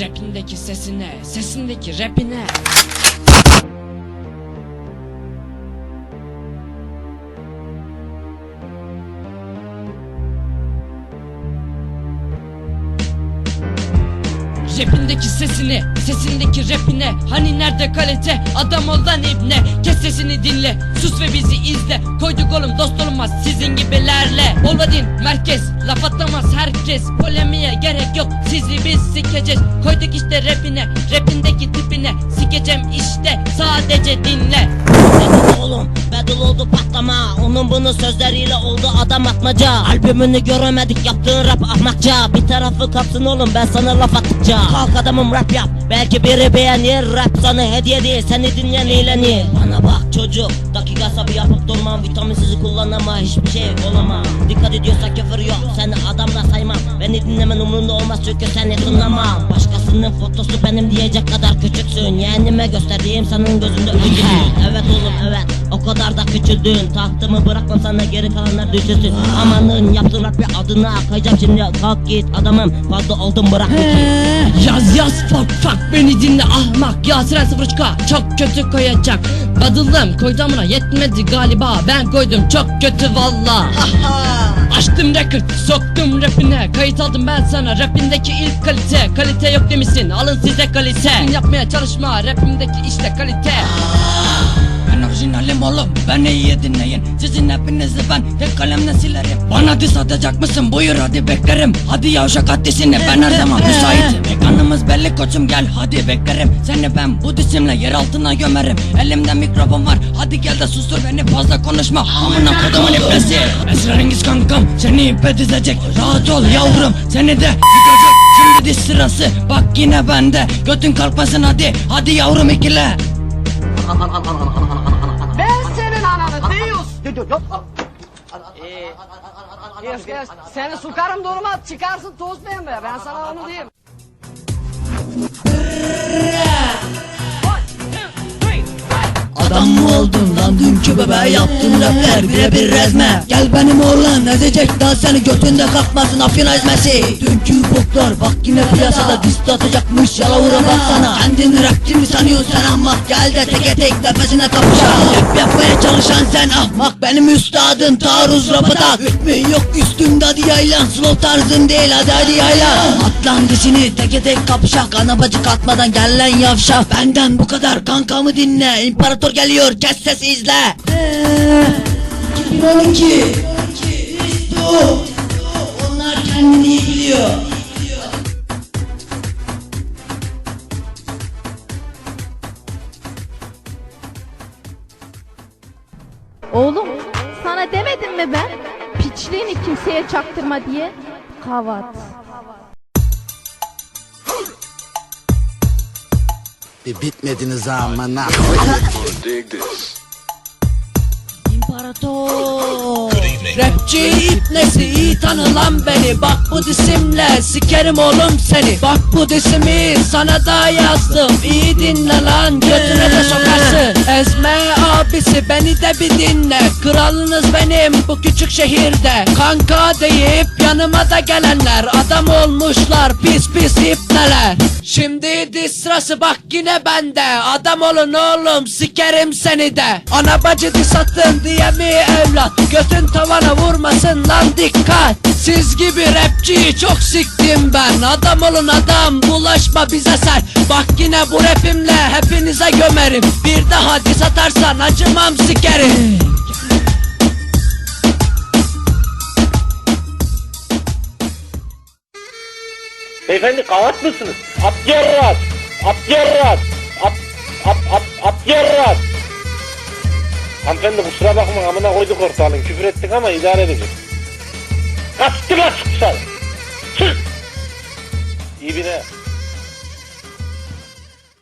Rapindeki sesine, sesindeki rapine. Rapindeki sesini, sesindeki rapine. Hani nerede kalite, adam ol lan ibne. Kes sesini dinle, sus ve bizi izle. Koyduk oğlum dost olmaz sizin gibilerle. Olmadin merkez, laf atamaz herkes. Polemiğe gerek yok, sizi biz sikeceğiz işte rapine, rapindeki tipine. Sikeceğim işte, sadece dinle. Oğlum battle oldu patlama. Onun bunun sözleriyle oldu adam atmaca. Albümünü göremedik yaptığın rap ahmakça. Bir tarafı kapsın oğlum ben sana laf attıkça. Kalk adamım rap yap. Belki biri beğenir Rap sana hediye değil seni dinleyen eğlenir. Bana bak çocuk Dakika sabı yapıp durmam. Vitaminsizi kullanama hiçbir şey olamam. Dikkat ediyorsa Beni dinlemen umurumda olmaz çünkü seni tınlamam Başkasının fotosu benim diyecek kadar küçüksün. Yeğenime gösterdiğim senin gözünde öldürür Evet oğlum evet. O kadar da küçüldün. Tahtımı bırakmam sana geri kalanlar düşürsün. Amanın yaptığın rap bir adına Kayacağım şimdi. Kalk git adamım. Fazla oldum bırak. Yaz yaz fuck fuck. Beni dinle ahmak. Yasiren sıfır çıka çok kötü koyacak. Badıldım koydum buna. Yetmedi galiba. Ben koydum. Çok kötü valla. Açtım record soktum rapine. Kayıt aldım ben sana rapindeki ilk kalite. Kalite yok demişsin alın size kalite. Yapmaya çalışma rapimdeki işte kalite orijinalim oğlum beni iyi dinleyin? Sizin hepinizi ben tek kalemle silerim. Bana diss atacak mısın? Buyur hadi beklerim. Hadi yavşak haddisini ben her zaman müsaitim. Mekanımız belli koçum gel hadi beklerim. Seni ben bu disimle yer altına gömerim. Elimde mikrofon var hadi gel de sustur beni fazla konuşma. Amına kodumun iplesi Esrarengiz kankam seni ipe dizecek. Rahat ol yavrum seni de yıkacak. Şimdi diz sırası bak yine bende. Götün kalkmasın hadi. Hadi yavrum ikile Deus. Yes, yes. Seni sokarım duruma çıkarsın toz pembe. Ben sana onu diyeyim. Adam mı oldun lan? Dünkü bebeğe yaptın rapler birebir rezme. Gel benim oğlan ezecek daha seni götünde kalkmasın afyon ezmesi Dünkü boklar bak yine piyasada dist atacakmış yalavura baksana. Kendini rapçi mi sanıyorsun sen ahmak gel de teke tek nefesine kapışalım Rap yapmaya çalışan sen ahmak benim üstadın taarruz rapıda Hükmün yok üstümde hadi yaylan slow tarzın değil hadi hadi yaylan Atlan dişini teke tek kapışak ana bacı katmadan gel lan yavşak Benden bu kadar kankamı dinle. İmparator geliyor kes ses izle 2012 İsto Onlar kendini iyi biliyor Oğlum sana demedim mi ben? Piçliğini kimseye çaktırma diye. Kavat. Bir bitmediniz amına. İmparator Rapçi ipnesi iyi tanılan beni. Bak bu disimle sikerim oğlum seni. Bak bu disimi sana da yazdım. İyi dinle lan götüne de sokarsın. Ezme abisi beni de bir dinle. Kralınız benim bu küçük şehirde. Kanka deyip yanıma da gelenler Adam olmuşlar pis pis ipneler. Şimdi diz sırası bak yine bende Adam olun oğlum sikerim seni de. Ana bacı diz attın diye mi evlat? Götün tavana vurmasın lan dikkat. Siz gibi rapçiyi çok siktim ben. Adam olun adam bulaşma bize sen Bak yine bu rapimle hepinize gömerim. Bir daha diz atarsan acımam sikerim Beyefendi kavat mısınız? At yarrat! At yarrat! At, at, at, at yarrat! Hanımefendi kusura bakma amına koyduk ortalığın. Küfür ettik ama idare edeceğiz. Kaçtı lan çık dışarı! Çık! İyi bine.